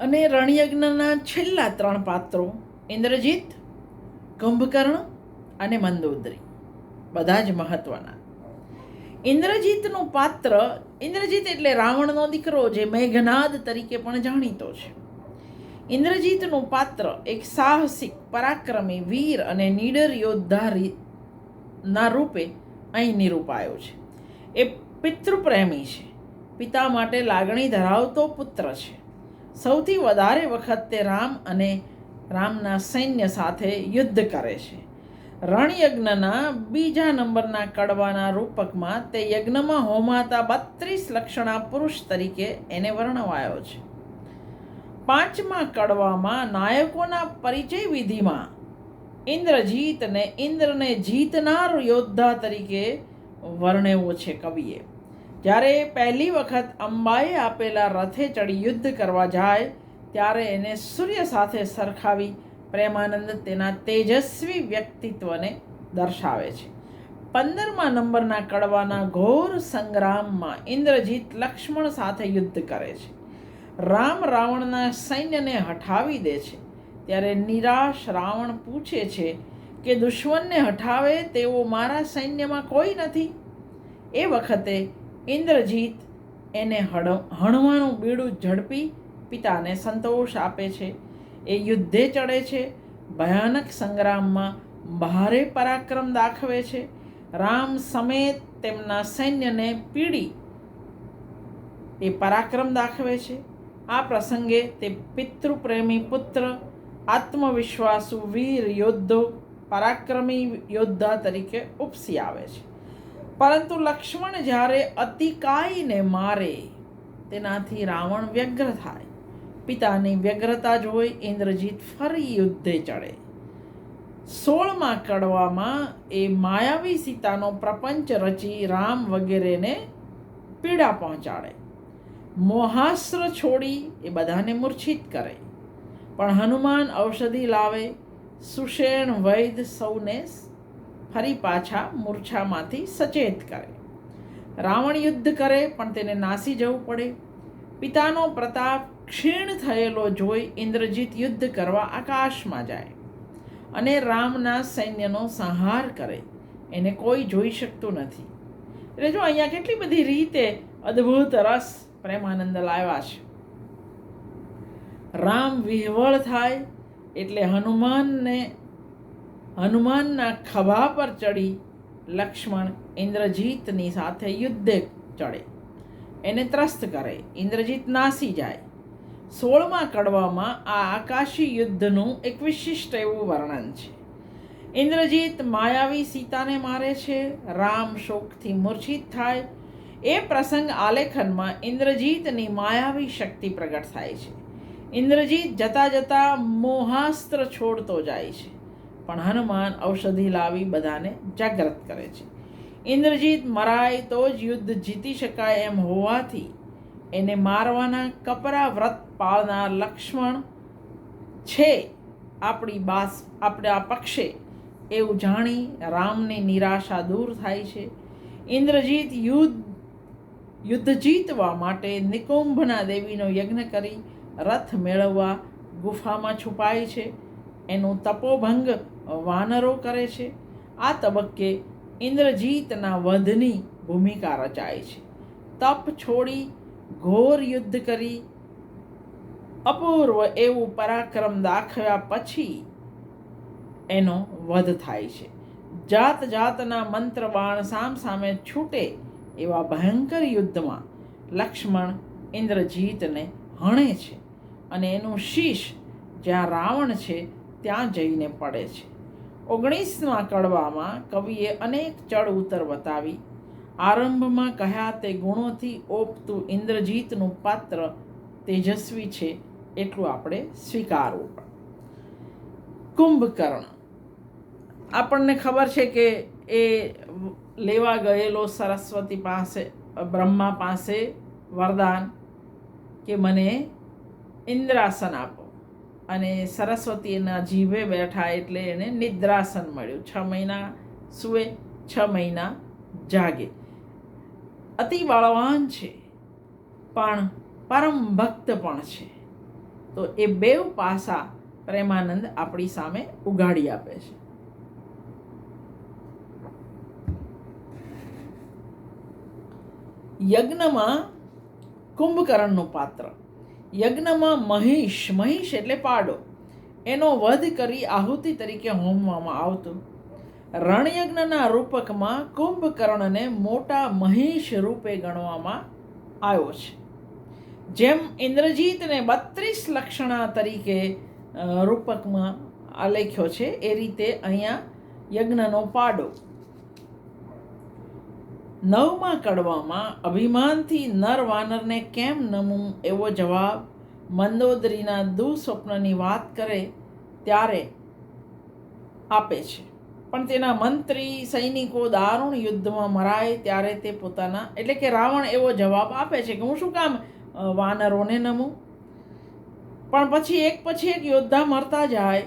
અને રણયજ્ઞના છેલ્લા ત્રણ પાત્રો, ઇન્દ્રજીત, કુંભકર્ણ અને મંદોદરી. બધા જ મહત્વના. ઇન્દ્રજીતનું પાત્ર, ઇન્દ્રજીત એટલે રાવણનો દીકરો જે મેઘનાદ તરીકે પણ જાણીતો છે. ઇન્દ્રજીતનું પાત્ર એક સાહસિક, પરાક્રમી વીર અને નીડર યોદ્ધા ના રૂપે અહીં નિરૂપાયો છે. એ પિતૃપ્રેમી છે. પિતા માટે લાગણી ધરાવતો પુત્ર છે. સૌથી વધારે વખત તે રામ અને રામના સૈન્ય સાથે યુદ્ધ કરે છે. રણયજ્ઞના બીજા નંબરના કડવાના રૂપકમાં તે યજ્ઞમાં હોમાતા બત્રીસ લક્ષણા પુરુષ તરીકે એને વર્ણવાયો છે. પાંચમા કડવામાં નાયકોના પરિચય વિધિમાં ઇન્દ્રજીતને ઇન્દ્રને જીતનાર યોદ્ધા તરીકે વર્ણવ્યો છે કવિએ. જ્યારે પહેલી વખત અંબાએ આપેલા રથે ચડી યુદ્ધ કરવા જાય, ત્યારે એને સૂર્ય સાથે સરખાવી પ્રેમાનંદ તેના તેજસ્વી વ્યક્તિત્વને દર્શાવે છે. પંદરમા નંબરના કડવાના ઘોર સંગ્રામમાં ઇન્દ્રજીત લક્ષ્મણ સાથે યુદ્ધ કરે છે. રામ રાવણના સૈન્યને હઠાવી દે છે. ત્યારે નિરાશ રાવણ પૂછે છે કે દુશ્મનને હઠાવે તેવો મારા સૈન્યમાં કોઈ નથી? એ વખતે ઇન્દ્રજીત એને હડ હણવાનું બીડું ઝડપી પિતાને સંતોષ આપે છે. એ યુદ્ધે ચડે છે. ભયાનક સંગ્રામમાં ભારે પરાક્રમ દાખવે છે. રામ સમેત તેમના સૈન્યને પીડી એ પરાક્રમ દાખવે છે. આ પ્રસંગે તે પિતૃપ્રેમી પુત્ર, આત્મવિશ્વાસુ વીર યોદ્ધો, પરાક્રમી યોદ્ધા તરીકે ઉપસી આવે છે. પરંતુ લક્ષ્મણ જ્યારે અતિકાઈને મારે, તેનાથી રાવણ વ્યગ્ર થાય. પિતાની વ્યગ્રતા જોઈ ઇન્દ્રજીત ફરી યુદ્ધે ચડે. સોળમાં કડવામાં એ માયાવી સીતાનો પ્રપંચ રચી રામ વગેરેને પીડા પહોંચાડે. મોહાસ્ત્ર છોડી એ બધાને મૂર્છિત કરે. પણ હનુમાન ઔષધિ લાવે, સુષેણ વૈદ સૌને ફરી પાછા મૂર્છામાંથી સચેત કરે. રાવણ યુદ્ધ કરે, પણ તેને નાસી જવું પડે. પિતાનો પ્રતાપ ક્ષીણ થયેલો જોઈ ઇન્દ્રજીત યુદ્ધ કરવા આકાશમાં જાય અને રામના સૈન્યનો સંહાર કરે. એને કોઈ જોઈ શકતું નથી. એટલે જો અહીંયા કેટલી બધી રીતે અદ્ભુત રસ પ્રેમાનંદ લાવ્યા છે. રામ વિહવળ થાય એટલે હનુમાનને હનુમાનના ખભા પર ચડી લક્ષ્મણ ઇન્દ્રજીતની સાથે યુદ્ધે ચડે. એને ત્રસ્ત કરે. ઇન્દ્રજીત નાસી જાય. સોળમાં કડવામાં આ આકાશી યુદ્ધનું એક વિશિષ્ટ એવું વર્ણન છે. ઇન્દ્રજીત માયાવી સીતાને મારે છે. રામ શોકથી મૂર્છિત થાય. એ પ્રસંગ આલેખનમાં ઇન્દ્રજીતની માયાવી શક્તિ પ્રગટ થાય છે. ઇન્દ્રજીત જતા જતા મોહાસ્ત્ર છોડતો જાય છે. પણ હનુમાન ઔષધિ લાવી બધાને જાગૃત કરે છે. ઇન્દ્રજીત મરાય તો જ યુદ્ધ જીતી શકાય એમ હોવાથી એને મારવાના કપરા વ્રત પાળનાર લક્ષ્મણ છે આપણી બાસ, આપણા પક્ષે એવું જાણી રામની નિરાશા દૂર થાય છે. ઇન્દ્રજીત યુદ્ધ યુદ્ધ જીતવા માટે નિકુંભના દેવીનો યજ્ઞ કરી રથ મેળવવા ગુફામાં છુપાય છે. એનું તપોભંગ વાનરો કરે છે. આ તબક્કે ઇન્દ્રજીતના વધની ભૂમિકા રચાય છે. તપ છોડી ઘોર યુદ્ધ કરી, અપૂર્વ એવું પરાક્રમ દાખવ્યા પછી એનો વધ થાય છે. જાત જાતના મંત્ર બાણ સામ સામે છૂટે એવા ભયંકર યુદ્ધમાં લક્ષ્મણ ઇન્દ્રજીતને હણે છે અને એનું શીશ જ્યાં રાવણ છે ત્યાં જઈને પડે છે. ઓગણીસમાં કડવામાં કવિએ અનેક ચડ ઉતર બતાવી. આરંભમાં કહ્યા તે ગુણોથી ઓપતું ઇન્દ્રજીતનું પાત્ર તેજસ્વી છે એટલું આપણે સ્વીકારવું કુંભકર્ણ. આપણને ખબર છે કે એ લેવા ગયેલો સરસ્વતી પાસે, બ્રહ્મા પાસે વરદાન કે મને ઇન્દ્રાસન આપો. અને સરસ્વતી એના જીભે બેઠા એટલે એને નિદ્રાસન મળ્યું. છ મહિના સૂવે, છ મહિના જાગે. અતિ બળવાન છે, પણ પરમ ભક્ત પણ છે. તો એ બેવ પાસા પ્રેમાનંદ આપણી સામે ઉગાડી આપે છે. યજ્ઞમાં કુંભકર્ણનું પાત્ર. યજ્ઞમાં મહિષ મહિષ એટલે પાડો. એનો વધ કરી આહુતિ તરીકે હોમવામાં આવતું. રણયજ્ઞના રૂપકમાં કુંભકર્ણને મોટા મહિષ રૂપે ગણવામાં આવ્યો છે. જેમ ઇન્દ્રજીતને બત્રીસ લક્ષણા તરીકે રૂપકમાં આલેખ્યો છે, એ રીતે અહીંયા યજ્ઞનો પાડો. નવમાં કડવામાં અભિમાનથી નર વાનરને કેમ નમું એવો જવાબ મંદોદરીના દુઃસ્વપ્નની વાત કરે ત્યારે આપે છે. પણ તેના મંત્રી, સૈનિકો દારૂણ યુદ્ધમાં મરાય ત્યારે તે પોતાના, એટલે કે રાવણ એવો જવાબ આપે છે કે હું શું કામ વાનરોને નમું? પણ પછી એક પછી એક યોદ્ધા મરતા જાય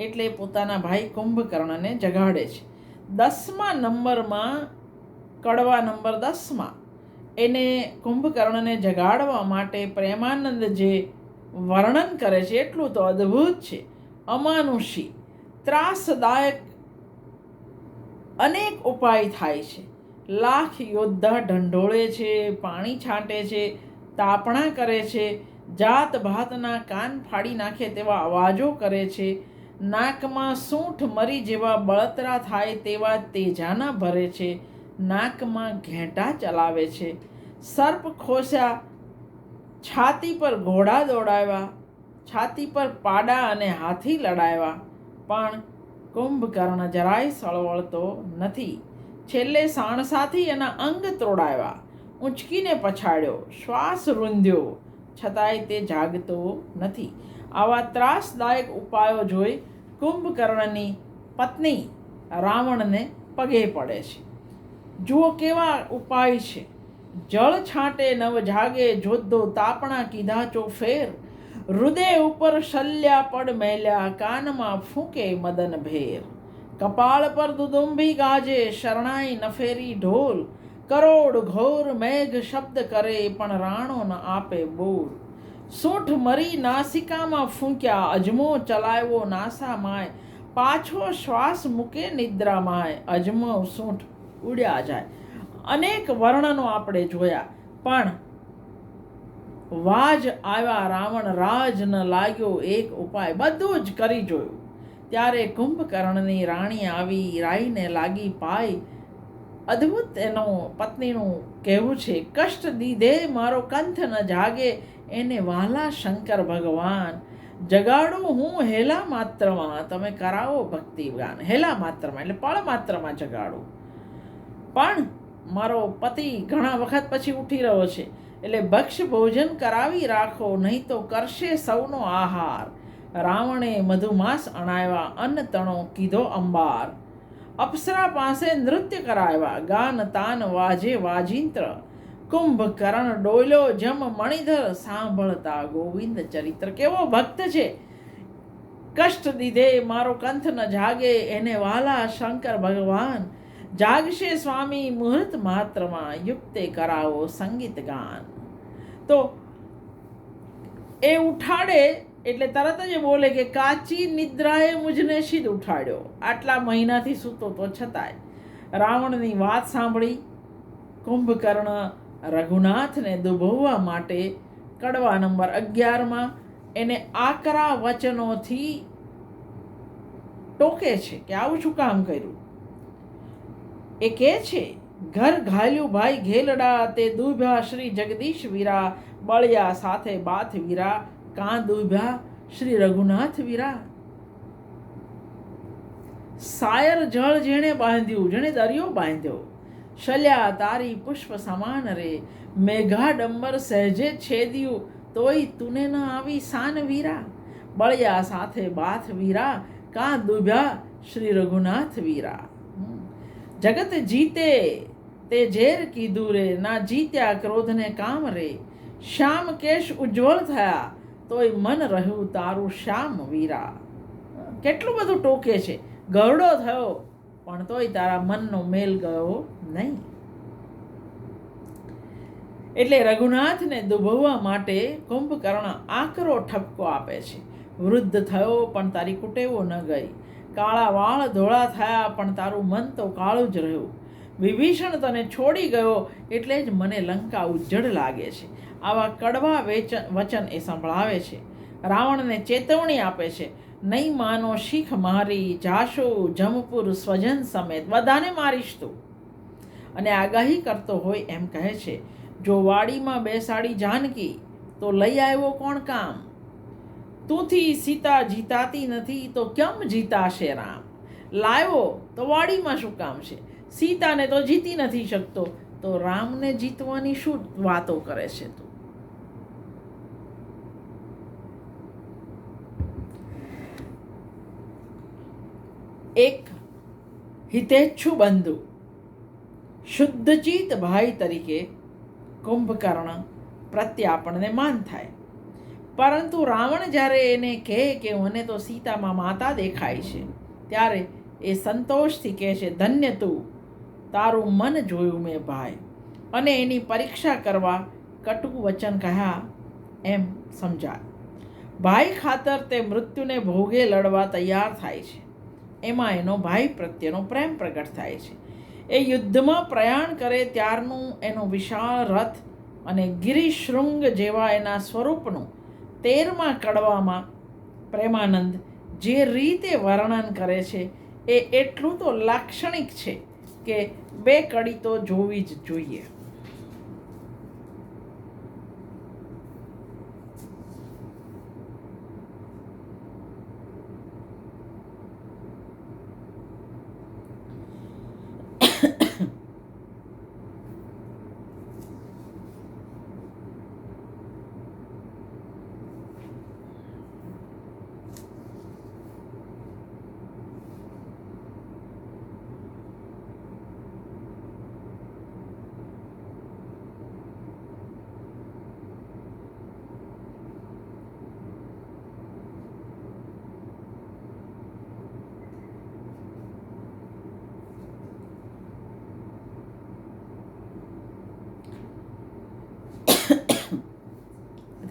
એટલે પોતાના ભાઈ કુંભકર્ણને જગાડે છે. દસમા નંબરમાં કડવા નંબર દસમાં. એને કુંભકર્ણને જગાડવા માટે પ્રેમાનંદ જે વર્ણન કરે છે, એટલું તો અદ્ભુત છે. અમાનુષી, ત્રાસદાયક અનેક ઉપાય થાય છે. લાખ યોદ્ધા ઢંઢોળે છે, પાણી છાંટે છે, તાપણા કરે છે, જાત ભાતના કાન ફાડી નાખે તેવા અવાજો કરે છે, નાકમાં સૂંઠ મરી જેવા બળતરા થાય તેવા તેજાના ભરે છે નાકમાં ઘેંટા ચલાવે છે. સર્પ ખોસ્યા, છાતી પર ઘોડા દોડાવ્યા, છાતી પર પાડા અને હાથી લડાવ્યા. પણ કુંભકર્ણ જરાય સળવળતો નથી. છેલ્લે સાણસાથી એના અંગ તોડાવ્યા. ઊંચકીને પછાડ્યો. શ્વાસ રૂંધ્યો. છતાંય તે જાગતો નથી. આવા ત્રાસદાયક ઉપાયો જોઈ કુંભકર્ણની પત્ની રાવણને પગે પડે છે. જુઓ કેવા ઉપાય છે. જળ છાંટે નવ જાગે જોધો તાપણા કીધા ચો ફેર. હૃદય ઉપર શલ્યા પડ મેલ્યા, કાનમાં ફૂંકે મદન ભેર. કપાળ પર દુદુંભી ગાજે, શરણાઈ નફેરી ઢોલ. કરોડ ઘોર મેઘ શબ્દ કરે, પણ રાણો ન આપે બોલ સૂંઠ મરી નાસિકામાં ફૂંક્યા, અજમો ચલાવ્યો નાસામાંય પાછો શ્વાસ મૂકે નિદ્રામાંય અજમો સૂંઠ ઉડ્યા જાય. અનેક વર્ણનો આપણે જોયા, પણ વાજ આવ્યા, રાવણ રાજ ન લાગ્યો, એક ઉપાય બધું જ કરી જોયું. ત્યારે કુંભકર્ણની રાણી આવી, રાઈને લાગી પાય. અદ્ભુત એનો પત્નીનું કહેવું છે, કષ્ટ દીધે મારો કંથ ન જાગે, એને વાલા શંકર ભગવાન. જગાડું હું હેલા માત્રમાં, તમે કરાવો ભક્તિ ગાન હેલા માત્રમાં, એટલે પળ માત્રમાં જગાડું. પણ મારો પતિ ઘણા વખત પછી ઉઠી રહ્યો છે. એટલે ભક્ષ ભોજન કરાવી રાખો, નહીં તો કરશે સૌનો આહાર. રાવણે મધુમાસ અણાવ્યા, અન્ન તણો કીધો અંબાર. અપ્સરા પાસે નૃત્ય કરાવ્યા, ગાન, તાન, વાજે, વાજિંત્ર. કુંભકરણ ડોલ્યો, જમ, મણિધર, સાંભળતા ગોવિંદ ચરિત્ર કેવો ભક્ત છે. કષ્ટ દીધે મારો કંથ ન જાગે, એને વાલા શંકર ભગવાન જાગશે સ્વામી મુહૂર્ત માત્રમાં યુક્તે કરાવો સંગીત ગાન તો એ ઉઠાડે એટલે તરત જ બોલે કે કાચી નિદ્રાએ મુજને શીદ ઉઠાડ્યો આટલા મહિનાથી સૂતો તો છતાંય રાવણની વાત સાંભળી કુંભકર્ણ રઘુનાથને દુભવવા માટે કડવા નંબર અગિયારમાં એને આકરા વચનોથી ટોકે છે કે આવું શું કામ કર્યું એ કહે છે, ઘર ઘાલ્યું ભાઈ ઘેલડા, તે દુભ્યા શ્રી જગદીશ વીરા, બળિયા સાથે બાથ વીરા, કાં દુભ્યા શ્રી રઘુનાથ વીરા? સાયર જળ જેણે બાંધ્યું, જેણે દરિયો બાંધ્યો, શલ્યા તારી પુષ્પ સમાન રે મેઘાડંબર સહેજે છેદ્યું, તોય તુને ન આવી સાન વીરા. બળિયા સાથે બાથ વીરા, કાં દુભ્યા શ્રી રઘુનાથ વીરા. જગત જીતે તે ઝેર કીધું રે, ના જીત્યા ક્રોધને કામ રે. શ્યામ કેશ ઉજ્જવળ થયા, તોય મન રહ્યું તારું શ્યામ વીરા. કેટલું બધું ટોકે છે. ગરડો થયો, પણ તોય તારા મનનો મેલ ગયો નહીં. એટલે રઘુનાથને દુભવવા માટે કુંભકર્ણ આકરો ઠપકો આપે છે. વૃદ્ધ થયો, પણ તારી કુટેવો ન ગઈ. કાળા વાળ ધોળા થયા, પણ તારું મન તો કાળું જ રહ્યું. વિભીષણ તને છોડી ગયો એટલે જ મને લંકા ઉજ્જડ લાગે છે. આવા કડવા વેચન વચન એ સંભળાવે છે. રાવણને ચેતવણી આપે છે. નહીં માનો શીખ મારી, જાશો જમપુર સ્વજન સમેત બધાને મારીશ તું. અને આગાહી કરતો હોય એમ કહે છે, જો વાડીમાં બેસાડી જાનકી, તો લઈ આવ્યો કોણ કામ? તુંથી સીતા જીતાતી નથી, તો કેમ જીતાશે રામ? લાવ્યો તો વાડીમાં શું કામ છે? સીતાને તો જીતી નથી શકતો, તો રામને જીતવાની શું વાતો કરે છે તું? એક હિતેચ્છુ બંધુ શુદ્ધચિત ભાઈ તરીકે કુંભકર્ણ પ્રત્યે આપણને માન થાય. પરંતુ રાવણ જ્યારે એને કહે કે મને તો સીતામાં માતા દેખાય છે, ત્યારે એ સંતોષથી કહે છે, ધન્ય તું, તારું મન જોયું મેં ભાઈ. અને એની પરીક્ષા કરવા કટુ વચન કહ્યા, એમ સમજાય. ભાઈ ખાતર તે મૃત્યુને ભોગે લડવા તૈયાર થાય છે. એમાં એનો ભાઈ પ્રત્યેનો પ્રેમ પ્રગટ થાય છે. એ યુદ્ધમાં પ્રયાણ કરે ત્યારનું એનો વિશાળ રથ અને ગિરિશૃંગ જેવા એના સ્વરૂપનું તેરમા કડવામાં પ્રેમાનંદ જે રીતે વર્ણન કરે છે, એ એટલું તો લાક્ષણિક છે કે બે કડી તો જોવી જ જોઈએ.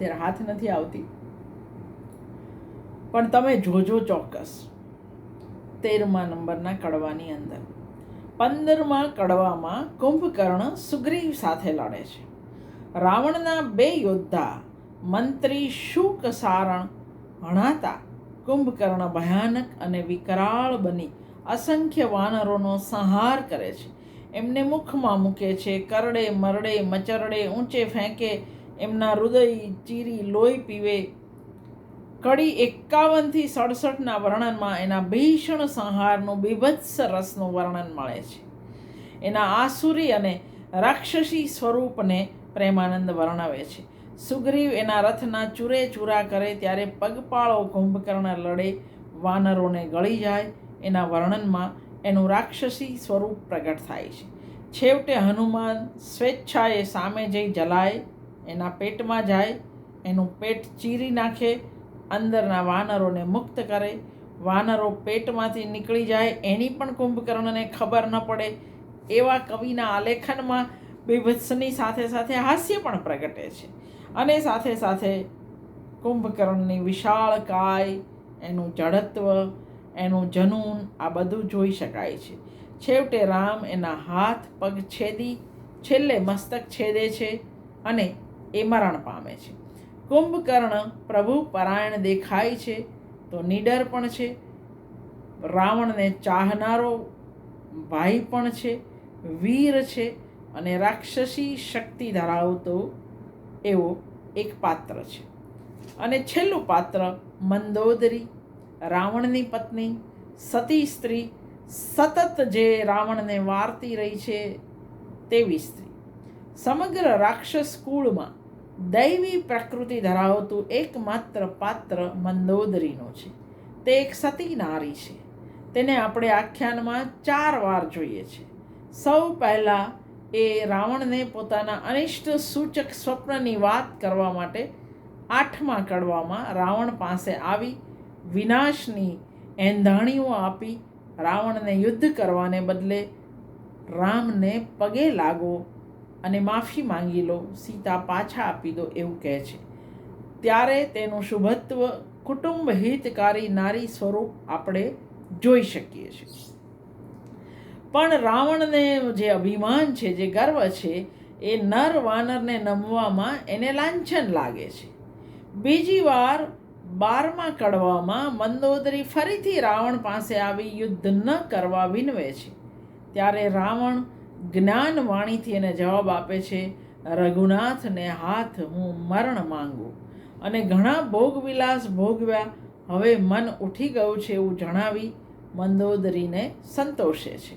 અત્યારે હાથ નથી આવતી. પણ તમે જોજો ચોક્કસ. તેરમા નંબરના કડવાની અંદર. પંદરમા કડવામાં કુંભકર્ણ સુગ્રીવ સાથે લડે છે. રાવણના બે યોદ્ધા મંત્રી શુક સારણ હણાતા કુંભકર્ણ ભયાનક અને વિકરાળ બની અસંખ્ય વાનરોનો સંહાર કરે છે. એમને મુખમાં મૂકે છે, કરડે, મરડે, મચરડે, ઊંચે ફેંકે એમના હૃદય ચીરી લોહી પીવે. કડી એકાવનથી સડસઠના વર્ણનમાં એના ભીષણ સંહારનું બીભત્સ રસનું વર્ણન મળે છે. એના આસુરી અને રાક્ષસી સ્વરૂપને પ્રેમાનંદ વર્ણવે છે. સુગ્રીવ એના રથના ચૂરે ચૂરા કરે ત્યારે પગપાળો કુંભકર્ણ લડે, વાનરોને ગળી જાય. એના વર્ણનમાં એનું રાક્ષસી સ્વરૂપ પ્રગટ થાય છે. છેવટે હનુમાન સ્વેચ્છાએ સામે જઈ જલાય. એના પેટમાં જાય, એનું પેટ ચીરી નાખે, અંદરના વાનરોને મુક્ત કરે. વાનરો પેટમાંથી નીકળી જાય, એની પણ કુંભકર્ણને ખબર ન પડે. એવા કવિના આલેખનમાં બીભત્સની સાથે સાથે હાસ્ય પણ પ્રગટે છે. અને સાથે સાથે કુંભકર્ણની વિશાળ કાય, એનું જડત્વ, એનું જનૂન આ બધું જોઈ શકાય છે. છેવટે રામ એના હાથ પગ છેદી, છેલ્લે મસ્તક છેદે છે અને એ મરણ પામે છે. કુંભકર્ણ પ્રભુ પરાયણ દેખાય છે તો નીડર પણ છે. રાવણને ચાહનારો ભાઈ પણ છે. વીર છે અને રાક્ષસી શક્તિ ધરાવતો એવો એક પાત્ર છે. અને છેલ્લું પાત્ર મંદોદરી, રાવણની પત્ની, સતી સ્ત્રી, સતત જે રાવણને વારતી રહી છે તેવી સ્ત્રી. સમગ્ર રાક્ષસ કુળમાં દૈવી પ્રકૃતિ ધરાવતું એકમાત્ર પાત્ર મંદોદરીનું છે. તે એક સતી નારી છે. તેને આપણે આખ્યાનમાં ચાર વાર જોઈએ છે. સૌ પહેલાં એ રાવણને પોતાના અનિષ્ટ સૂચક સ્વપ્નની વાત કરવા માટે આઠમા કડવામાં રાવણ પાસે આવી, વિનાશની એંધાણીઓ આપી રાવણને યુદ્ધ કરવાને બદલે રામને પગે લાગો અને માફી માંગી લો, સીતા પાછા આપી દો એવું કહે છે. ત્યારે તેનું શુભત્વ કુટુંબ હિતકારી નારી સ્વરૂપ આપણે જોઈ શકીએ છીએ. પણ રાવણને જે અભિમાન છે, જે ગર્વ છે, એ નર વાનરને નમવામાં એને લાંછન લાગે છે. બીજી વાર બારમા કડવામાં મંદોદરી ફરીથી રાવણ પાસે આવી યુદ્ધ ન કરવા વિનવે છે. ત્યારે રાવણ જ્ઞાન વાણીથી એને જવાબ આપે છે, રઘુનાથને હાથ હું મરણ માંગુ. અને ઘણા ભોગવિલાસ ભોગવ્યા, હવે મન ઉઠી ગયું છે એવું જણાવી મંદોદરીને સંતોષે છે.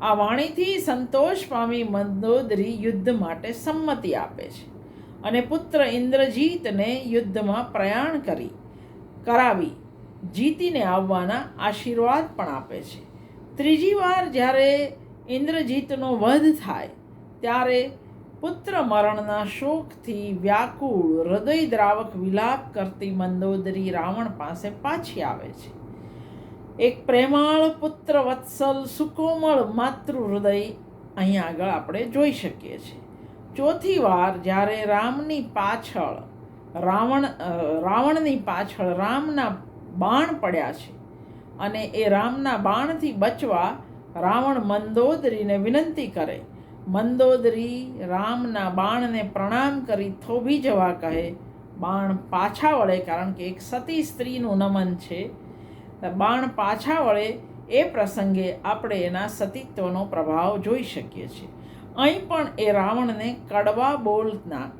આ વાણીથી સંતોષ પામી મંદોદરી યુદ્ધ માટે સંમતિ આપે છે અને પુત્ર ઇન્દ્રજીતને યુદ્ધમાં પ્રયાણ કરી, કરાવી, જીતીને આવવાના આશીર્વાદ પણ આપે છે. ત્રીજી વાર જ્યારે ઇન્દ્રજીતનો વધ થાય ત્યારે પુત્ર મરણના શોકથી વ્યાકુળ હૃદયદ્રાવક વિલાપ કરતી મંદોદરી રાવણ પાસે પાછી આવે છે. એક પ્રેમાળ પુત્ર વત્સલ સુકોમળ માતૃ હૃદય અહીં આગળ આપણે જોઈ શકીએ છીએ. ચોથી વાર જ્યારે રામની પાછળ રાવણ રાવણની પાછળ રામના બાણ પડ્યા છે અને એ રામના બાણથી બચવા રાવણ મંદોદરીને વિનંતી કરે. મંદોદરી રામના બાણને પ્રણામ કરી થોભી જવા કહે. બાણ પાછા વળે કારણ કે એક સતી સ્ત્રીનું નમન છે. બાણ પાછા વળે એ પ્રસંગે આપણે એના સતીત્વનો પ્રભાવ જોઈ શકીએ છીએ. અહીં પણ એ રાવણને કડવા બોલના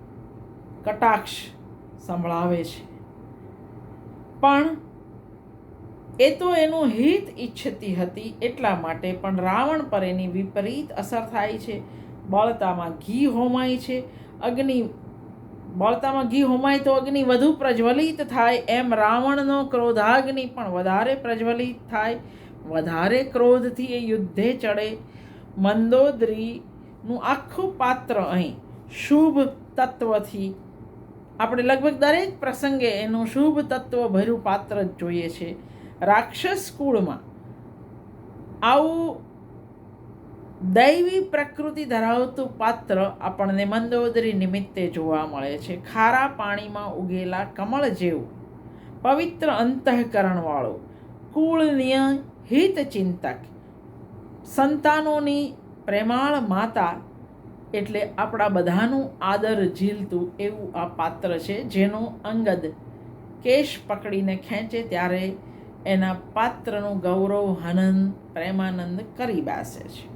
કટાક્ષ સંભળાવે છે. પણ એ તો એનું હિત ઈચ્છતી હતી એટલા માટે પણ રાવણ પર એની વિપરીત અસર થાય છે. બળતામાં ઘી હોમાય છે. અગ્નિ, બળતામાં ઘી હોમાય તો અગ્નિ વધુ પ્રજ્વલિત થાય એમ રાવણનો ક્રોધાગ્નિ પણ વધારે પ્રજ્વલિત થાય. વધારે ક્રોધથી એ યુદ્ધે ચડે. મંદોદરીનું આખું પાત્ર અહીં શુભ તત્વથી, આપણે લગભગ દરેક પ્રસંગે એનું શુભ તત્વ ભર્યું પાત્ર જ જોઈએ છે. રાક્ષસ કુળમાં આવું દૈવી પ્રકૃતિ ધરાવતું પાત્ર આપણને મંદોદરી નિમિત્તે જોવા મળે છે. ખારા પાણીમાં ઉગેલા કમળ જેવું પવિત્ર અંતઃકરણવાળું કુળનીય હિતચિંતક સંતાનોની પ્રેમાળ માતા એટલે આપણા બધાનું આદર ઝીલતું એવું આ પાત્ર છે. જેનો અંગદ કેશ પકડીને ખેંચે ત્યારે એના પાત્રનું ગૌરવ હનન પ્રેમાનંદ કરી બેસે છે.